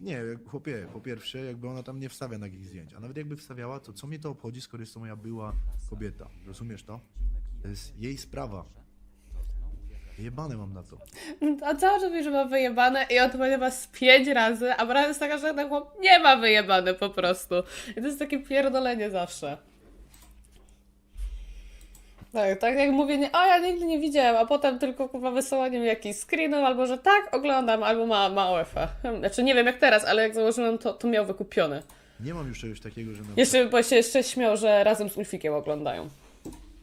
Nie, chłopie, po pierwsze, jakby ona tam nie wstawia nagich zdjęć, a nawet jakby wstawiała, to co mnie to obchodzi, skoro jest to moja była kobieta, rozumiesz to? To jest jej sprawa. Jebane mam na to. A cały czas mówi, że ma wyjebane i odpowiada was pięć razy, a prawda jest taka, że ten chłop nie ma wyjebane po prostu. I to jest takie pierdolenie zawsze. Tak, tak jak mówię, nie, o ja nigdy nie widziałem, a potem tylko kurwa wysyłanie mi jakichś screenów, albo że tak, oglądam, albo ma, ma OF-a. Znaczy nie wiem jak teraz, ale jak założyłem, to, to miał wykupione. Nie mam już czegoś takiego, że na Jeszcze, bo się jeszcze śmiał, że razem z Ulfikiem oglądają.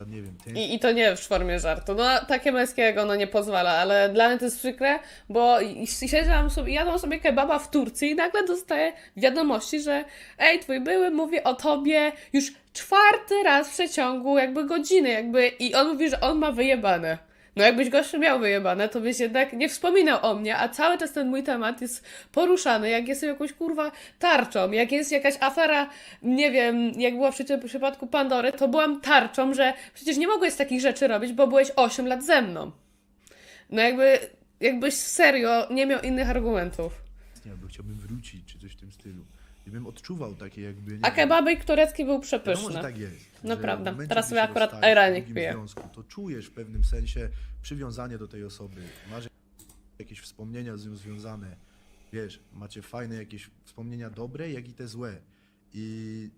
Nie wiem, I, I to nie w formie żartu. No, takie męskiego no nie pozwala, ale dla mnie to jest przykre, bo siedziałam sobie, jadłam sobie kebaba w Turcji i nagle dostaję wiadomości, że ej, twój były mówi o tobie już czwarty raz w przeciągu jakby godziny, jakby i on mówi, że on ma wyjebane. No jakbyś gościu miał wyjebane, to byś jednak nie wspominał o mnie, a cały czas ten mój temat jest poruszany, jak jestem jakąś kurwa tarczą, jak jest jakaś afera, nie wiem, jak była w przypadku Pandory, to byłam tarczą, że przecież nie mogłeś takich rzeczy robić, bo byłeś 8 lat ze mną. No jakby, jakbyś serio nie miał innych argumentów. chciałbym wrócić, czy coś w tym stylu. I bym odczuwał takie jakby... A kebabik turecki był przepyszny. że tak jest. No że prawda. w momencie, Teraz gdy sobie się akurat rozstajesz w drugim piję. Związku, to czujesz w pewnym sensie przywiązanie do tej osoby. Masz jakieś wspomnienia z nią związane. Wiesz, macie fajne jakieś wspomnienia dobre, jak i te złe. I,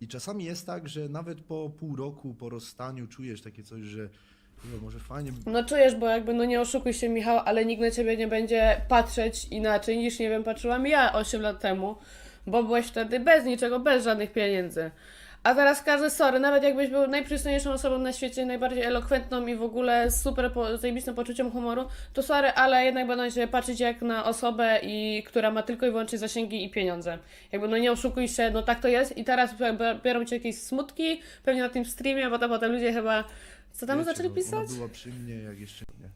I czasami jest tak, że nawet po pół roku, po rozstaniu czujesz takie coś, że kurwa, może fajnie No czujesz, bo jakby, no nie oszukuj się Michał, ale nikt na ciebie nie będzie patrzeć inaczej niż, nie wiem, patrzyłam ja 8 lat temu, bo byłeś wtedy bez niczego, bez żadnych pieniędzy. A teraz każdy, sorry, nawet jakbyś był najprzystojniejszą osobą na świecie, najbardziej elokwentną i w ogóle super po, zajebistym poczuciem humoru, to sorry, ale jednak będą się patrzeć jak na osobę, i, która ma tylko i wyłącznie zasięgi i pieniądze. Jakby no nie oszukuj się, no tak to jest i teraz biorą cię jakieś smutki, pewnie na tym streamie, bo to potem ludzie chyba, co tam Wiecie, zaczęli pisać? Ona była przy mnie, jak jeszcze nie.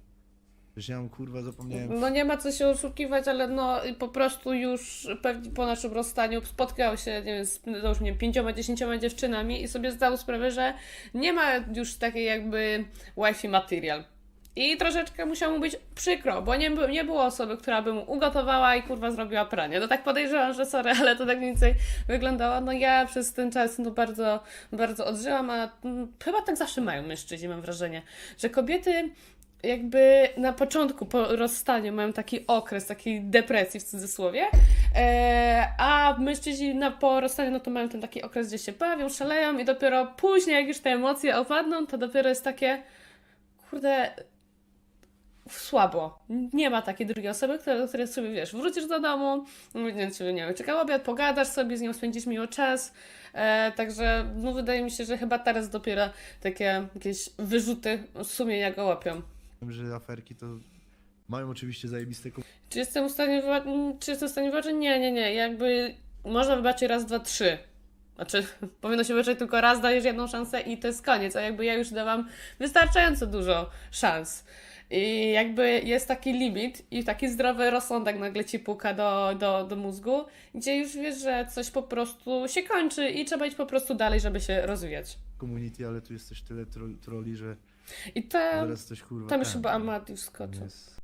Wiesz, ja mam kurwa zapomniałem. No nie ma co się oszukiwać, ale no po prostu już pewnie po naszym rozstaniu spotkał się, nie wiem, z no już nie wiem, pięcioma, dziesięcioma dziewczynami i sobie zdał sprawę, że nie ma już takiej jakby wifi material. I troszeczkę musiało mu być przykro, bo nie, nie było osoby, która by mu ugotowała i kurwa zrobiła pranie. No tak podejrzewam, że sorry, ale to tak mniej więcej wyglądało. No ja przez ten czas no bardzo, bardzo odżyłam, a mm, chyba tak zawsze mają mężczyźni, mam wrażenie, że kobiety jakby na początku po rozstaniu mają taki okres takiej depresji w cudzysłowie, e, a mężczyźni na, po rozstaniu no to mają ten taki okres, gdzie się bawią, szaleją i dopiero później, jak już te emocje opadną, to dopiero jest takie kurde słabo. Nie ma takiej drugiej osoby, która, do której sobie, wiesz, wrócisz do domu, więc nie wiem, czeka obiad, pogadasz sobie, z nią spędzisz miło czas, e, także no wydaje mi się, że chyba teraz dopiero takie jakieś wyrzuty sumienia go łapią. że aferki to mają oczywiście zajebiste Czy jestem w stanie wybaczyć? Czy jestem w stanie wybaczyć? Nie, nie, nie. Jakby można wybaczyć raz, dwa, trzy. Znaczy, powinno się wybaczyć tylko raz, dajesz jedną szansę i to jest koniec. A jakby ja już dawam wystarczająco dużo szans. I jakby jest taki limit i taki zdrowy rozsądek nagle ci puka do, do, do mózgu, gdzie już wiesz, że coś po prostu się kończy i trzeba iść po prostu dalej, żeby się rozwijać. community, ale tu jest też tyle tro troli, że I tam, zaraz coś kurwa. tam już ten, chyba. Amadi wskoczył. Jest-